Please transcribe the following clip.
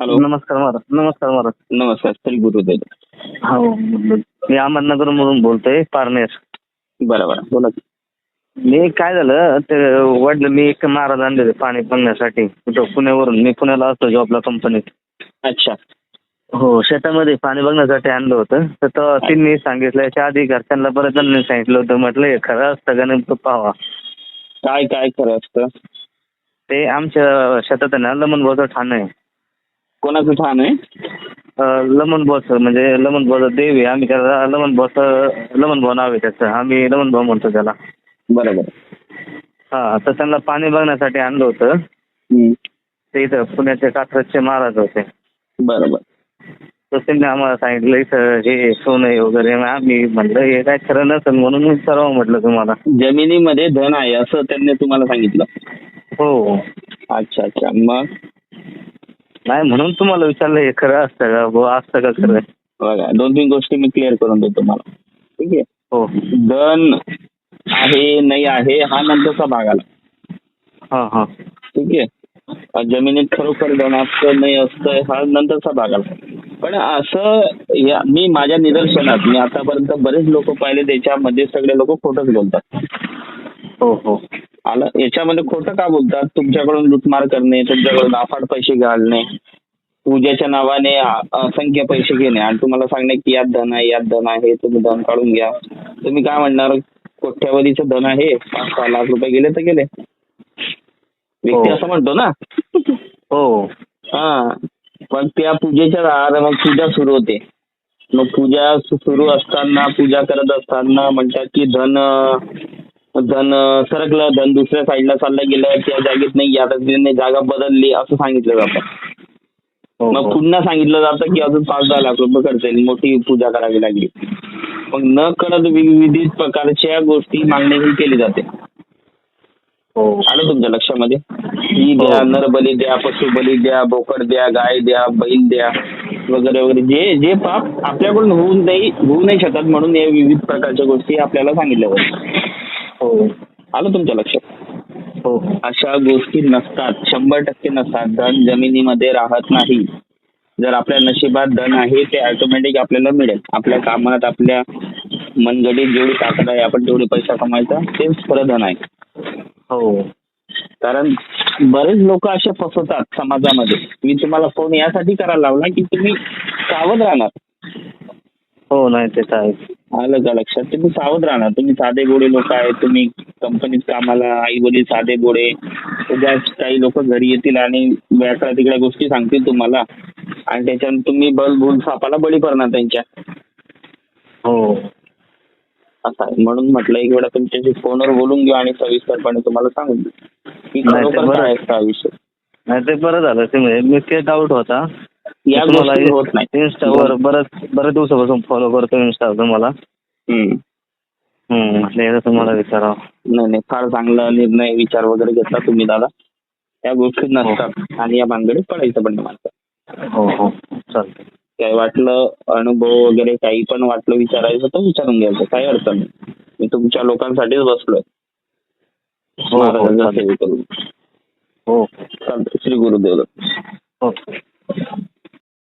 Hello. नमस्कार महाराज नमस्कार महाराज. नमस्कार श्री गुरुदेव. हो मी अहमदनगर मधून बोलतोय पारनेर. बरं बरं. बोला की. मी काय झालं ते वडील मी एक महाराज आणले होते पाणी बघण्यासाठी कुठं पुण्यावरून. मी पुण्याला असतो जॉबला कंपनीत अच्छा. हो शेतामध्ये पाणी बघण्यासाठी आणलं होतं. तर तेव्हा त्यांनी सांगितलं याच्या आधी घरच्यांना बऱ्याच जणांनी सांगितलं होतं. म्हटलं हे खरं असतं का नेमकं पाहावा? काय काय खरं असतं? ते आमच्या शेतात आहे ना लमन ठाण आहे. कोणाचं ठाण आहे? लमन बॉस म्हणजे लमन बॉस देव आहे. आम्ही त्याला लमन बॉस लमन भाऊ नाव आहे त्याचं. आम्ही लमन भाऊ म्हणतो त्याला. बरं बरं हा तर त्यांना पाणी बघण्यासाठी आणलं होतं. ते इथं पुण्याचे कात्रजचे महाराज होते. बरं बरं तर त्यांनी आम्हाला सांगितलं इथं हे सोनं वगैरे. आम्ही म्हटलं हे काय खरं नसेल म्हणून मी विचारावं म्हटलं तुम्हाला. जमिनीमध्ये धन आहे असं त्यांनी तुम्हाला सांगितलं? हो. अच्छा अच्छा. मग? नाही म्हणून तुम्हाला विचारलं हे खरं असतं का? बुवा असतं का खरं? बघा दोन तीन गोष्टी मी क्लिअर करून देतो तुम्हाला. ठीक आहे? हो. धन आहे नाही आहे हा नंतरचा भाग आला. हां हां. ठीक आहे? जमिनीत खरोखर धन असतं नाही असतं हा नंतरचा भाग आला. पण असं या मी माझ्या निदर्शनात मी आतापर्यंत बरेच लोक पाहिले त्याच्यामध्ये सगळे लोक खोटंच बोलतात. हो हो. आलं याच्यामध्ये खोटं का बोलतात? तुमच्याकडून लुटमार करणे तुमच्याकडून अफाट पैसे घालणे पूजेच्या नावाने असंख्य पैसे घेणे. आणि तुम्हाला सांगणे की यात धन आहे यात धन आहे तुम्ही धन काढून घ्या. तुम्ही काय म्हणणार? कोट्यावधीचं धन आहे पाच सहा लाख रुपये गेले तर गेले. व्यक्ती हो. असं म्हणतो ना? हो. हा. पण त्या पूजेच्या आहार मग पूजा सुरू होते. मग पूजा सुरू असताना पूजा करत असताना म्हणतात की धन धन सरकलं धन दुसऱ्या साईडला चाललं गेलं त्या जागेत नाही या पद्धतीने जागा बदलली असं सांगितलं जातं. हो मग हो. पुन्हा सांगितलं जातं की अजून पाच दहा लाख रुपये खर्च येईल मोठी पूजा करावी लागली. मग न कळत विविध प्रकारच्या गोष्टी मागणी ही केली जाते. हो. आलं तुमच्या लक्षामध्ये? ही द्या हो. नर बली द्या पशु बली द्या बोकड द्या गाय द्या बैल द्या वगैरे वगैरे. जे जे पाप आपल्याकडून होऊ नाही होऊ नाही शकत म्हणून या विविध प्रकारच्या गोष्टी आपल्याला सांगितल्या जातात. हो. आलं तुमच्या लक्षात? हो. अशा गोष्टी नसतात. शंभर टक्के नसतात. धन जमिनीमध्ये राहत नाही. जर आपल्या नशिबात धन आहे ते ऑटोमॅटिक आपल्याला मिळेल. आपल्या कामात आपल्या मनगडीत जेवढी ताकद आहे आपण तेवढे पैसा कमायचा तेच खरं धन आहे. हो. कारण बरेच लोक असे फसवतात समाजामध्ये. मी तुम्हाला फोन यासाठी करायला लावला की तुम्ही सावध राहणार. हो नाही ते तर आहे आलं का लक्षात? तुम्ही सावध राहणार तुम्ही साधे गोडे लोक आहेत. तुम्ही कंपनीत कामाला आई वडील साधे गोडे. उद्या काही लोक घरी येतील आणि वेगळ्या तिकड्या गोष्टी सांगतील तुम्हाला. आणि त्याच्यानं तुम्ही बल भूल सापाला बळी पडणार त्यांच्या. हो. असं आहे. म्हणून म्हटलं एक वेळा तुमच्याशी फोनवर बोलून घेऊ आणि सविस्तरपणे तुम्हाला सांगून देऊ की खरोखर. काय हा विषय नाही ते बरं झालं. ते म्हणजे मी ते डाऊट होता. या गोष्टी होत नाही. इंस्टावर बरंच बरेच दिवसापासून फॉलो करतो इंस्टा तुम्हाला म्हटलं तुम्हाला विचारावं. नाही नाही फार चांगला निर्णय विचार वगैरे घेतला तुम्ही दादा. त्या गोष्टी नसतात आणि या भानगडीत पडायचं पण माणसं. हो हो चालतंय. काय वाटलं अनुभव वगैरे काही पण वाटलं विचारायचं तर विचारून घ्यायचं काही अडचण नाही. मी तुमच्या लोकांसाठीच बसलोय. हो हो हो. चालतंय श्री गुरुदेव. हो